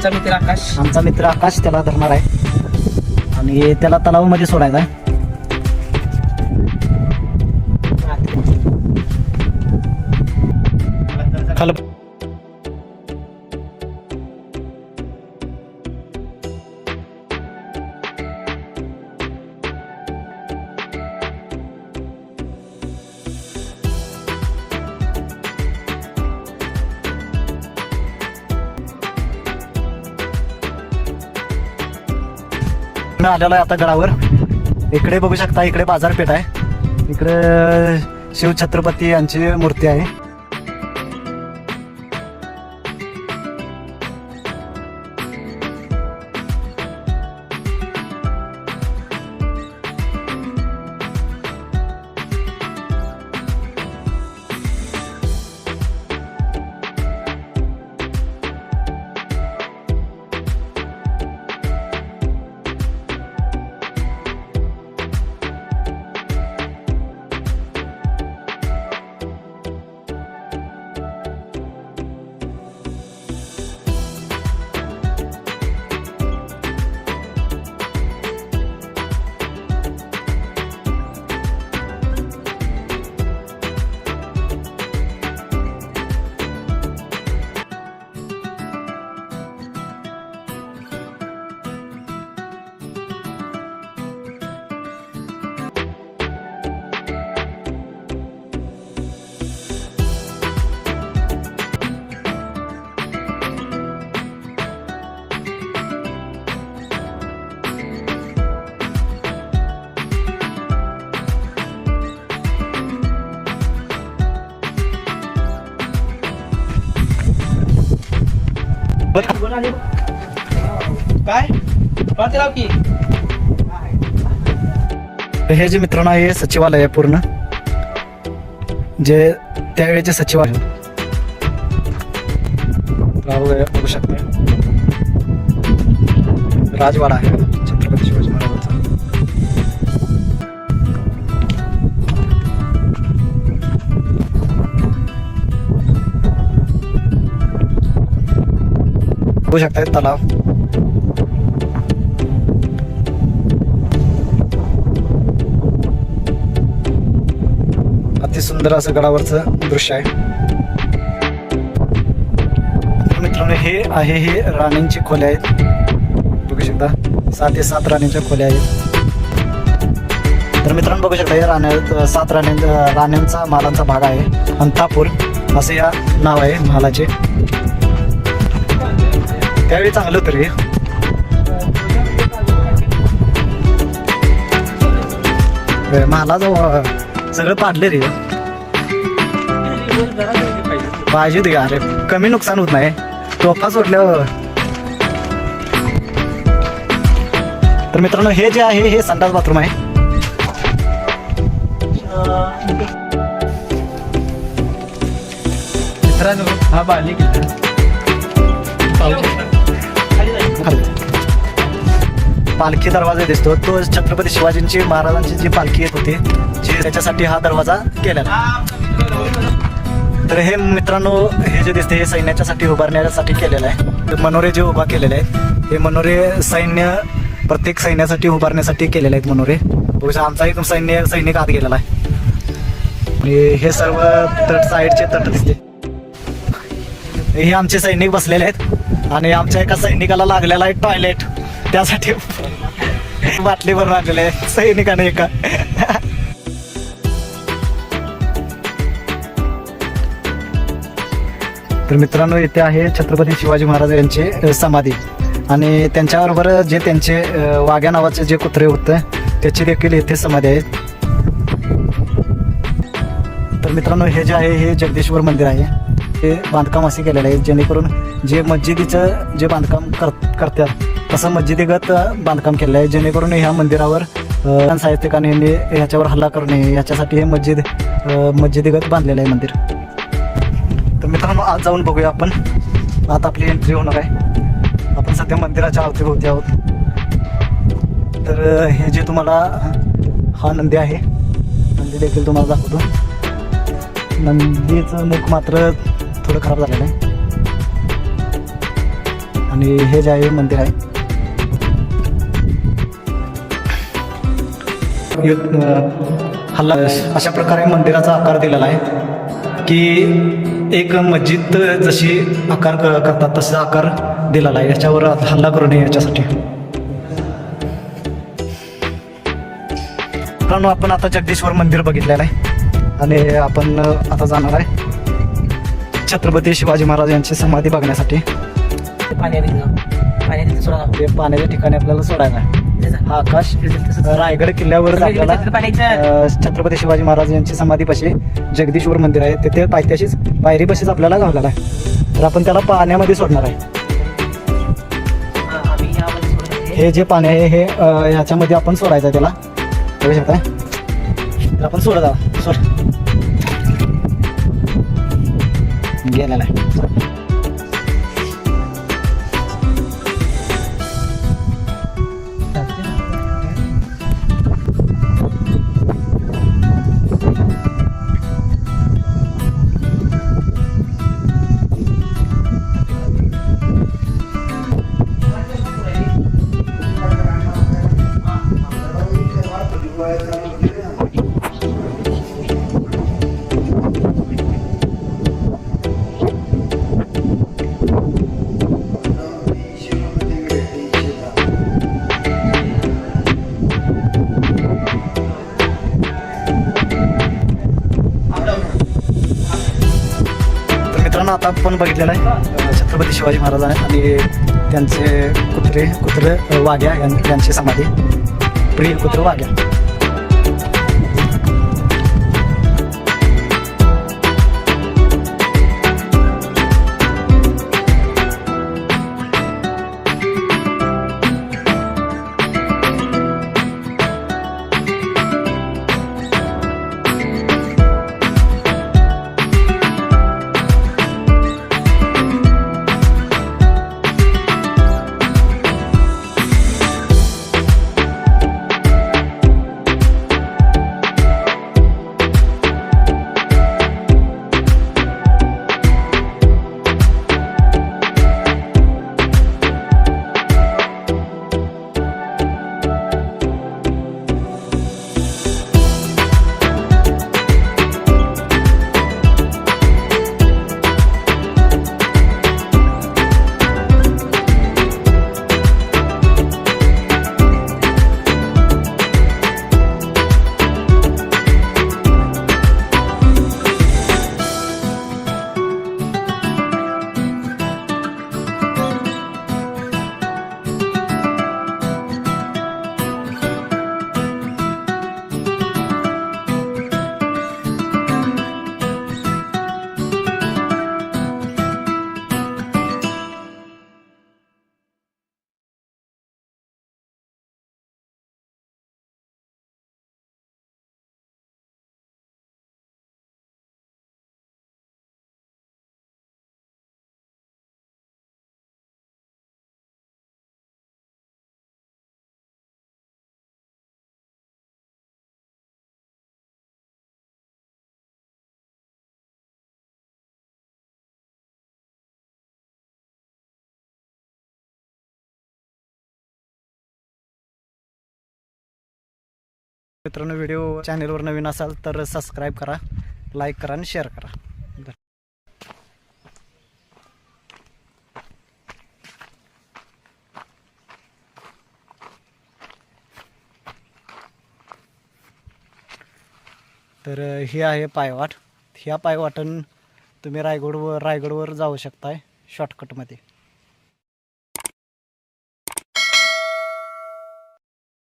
आमचा मित्र आकाश. आमचा मित्र आकाश त्याला धरणार आहे. आणि त्याला तलावामध्ये सोडायचा आहे. खाली. आलेलो आहे आता गडावर. इकडे बघू शकता इकडे बाजारपेठ आहे. इकडे शिवछत्रपती यांची मूर्ती आहे. काय? पाहते राव की. हे जे मित्रांनो हे सचिवालय आहे पूर्ण. जे त्यावेळेचे सचिव आहे राव बघू शकता. राजवाडा आहे. छत्रपती शिवाजी महाराजांचा. बघू शकता तलाव. सुंदर असं गडावरचं दृश्य आहे. तर मित्रांनो हे आहे हे राणींची खोल्या आहेत. बघू शकता सात ते सात राणींच्या खोल्या आहेत. तर मित्रांनो बघू शकता हे राण्या सात राण्यांचा राण्यांचा महालांचा भाग आहे. अंतापूर असं या नाव आहे महालाचे त्यावेळी चांगलं होतं रे. हे सगळं पाडले रे. पाहिजे होते अरे कमी नुकसान होत नाही. टोपा सोडल्यावर. तर मित्रांनो हे जे आहे हे संडास बाथरूम आहे. मित्रांनो हा बाली पालखी दरवाजा दिसतो. तो छत्रपती शिवाजींची महाराजांची जी पालखी येत होती जी त्याच्यासाठी हा दरवाजा केलेला आहे. तर हे मित्रांनो हे जे दिसते हे सैन्याच्यासाठी उभारण्यासाठी केलेलं आहे. ते मनोरे जे उभा केलेले आहेत हे मनोरे सैन्य प्रत्येक सैन्यासाठी उभारण्यासाठी केलेले आहेत मनोरे. बघू आमचा इथून सैन्य सैनिक आत गेलेला आहे. आणि हे सर्व तट साईडचे तट दिसते हे आमचे सैनिक बसलेले आहेत. आणि आमच्या एका सैनिकाला लागलेला आहे टॉयलेट. त्यासाठी बाटली भरून आणलेले आहे सैनिकाने एका. तर मित्रांनो इथे आहे छत्रपती शिवाजी महाराज यांचे समाधी. आणि त्यांच्याबरोबर जे त्यांचे वाघ्या नावाचे जे कुत्रे होतं त्याची देखील इथे समाधी आहे. तर मित्रांनो हे जे आहे हे जगदीश्वर मंदिर आहे. हे बांधकाम असे केलेलं आहे जेणेकरून जे मस्जिदीचं जे बांधकाम कर करतात तसं मस्जिदीगत बांधकाम केलेलं आहे जेणेकरून ह्या मंदिरावर साहित्यिकांनी ह्याच्यावर हल्ला करणे याच्यासाठी हे मस्जिद मस्जिदीगत बांधलेलं आहे मंदिर. तर मित्रांनो आज जाऊन बघूया आपण. आता आपली एंट्री होणार आहे. आपण सध्या मंदिराच्या अवतीभोवती आहोत. तर हे जे तुम्हाला हा नंदी आहे. नंदी देखील तुम्हाला दाखवतो. नंदीचं मुख मात्र थोडं खराब झालेलं आहे. आणि हे जे आहे मंदिर आहे. हल्ला अशा प्रकारे मंदिराचा आकार दिलेला आहे. की एक मस्जिद जशी आकार करतात तसा आकार दिलेला आहे. याच्यावर हल्ला करू नये याच्यासाठी. मित्रांनो आपण आता जगदीश्वर मंदिर बघितलेलं आहे. आणि आपण आता जाणार आहे छत्रपती शिवाजी महाराज यांची समाधी बघण्यासाठी. पाण्याच्या ठिकाणी आपल्याला सोडायला आहे. हा आकाश रायगड किल्ल्यावर आपल्याला छत्रपती शिवाजी महाराज यांची समाधी पाशी जगदीश्वर मंदिर आहे. तिथे पायथ्याशीच पायरी पाशीच आपल्याला घाललेला आहे. तर आपण त्याला पाण्यामध्ये सोडणार आहे. हे जे पाणी आहे हे ह्याच्यामध्ये आपण सोडायचं आहे त्याला. बघू शकता तर आपण सोडत आहोत. सोड. गेलेला आहे. आता आपण बघितलेलं आहे छत्रपती शिवाजी महाराजांना आणि त्यांचे कुत्रे कुत्र वाघ्या यां- यांची समाधी प्रिय कुत्र वाघ्या. मित्रांनो व्हिडिओ चॅनेलवर नवीन असाल तर सबस्क्राईब करा लाईक करा आणि शेअर करा. तर हे आहे पायवाट. ह्या पायवाटन तुम्ही रायगडवर रायगडवर जाऊ शकताय शॉर्टकटमध्ये